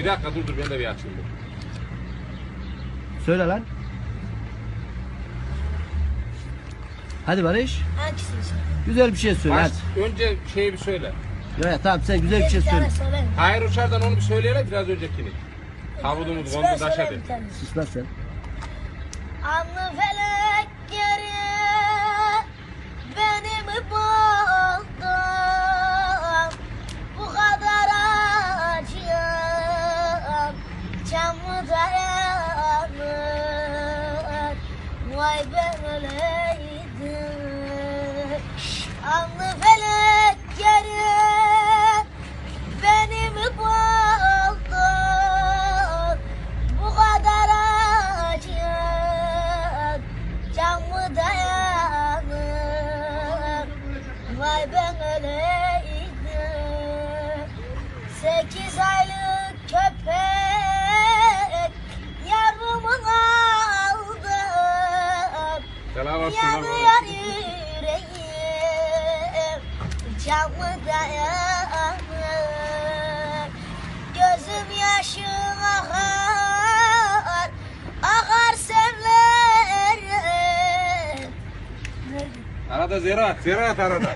Bir dakika dur dur ben de bir açayım. Söyle lan. Hadi Barış. Hangisini söyle? Güzel bir şey söyle Baş, hadi. önce şeyi bir söyle. Ya, ya, tamam sen güzel bir şey söyle. Hayır uçardan onu bir söyleyelim biraz öncekini. Kavudumuz kondu taş söyleyeyim hadi. bir tane. Sus lan sen. Anlı felek mı dayanır Vay ben öleydim. Anlı felek geri beni mi Bu kadar acıyım Can Vay ben öleydim. Sekiz aylık Selam olsun lan. Yanıyor yüreğim Can mı dayanır Gözüm yaşım akar Akar sevlerim Arada ziraat, ziraat arada.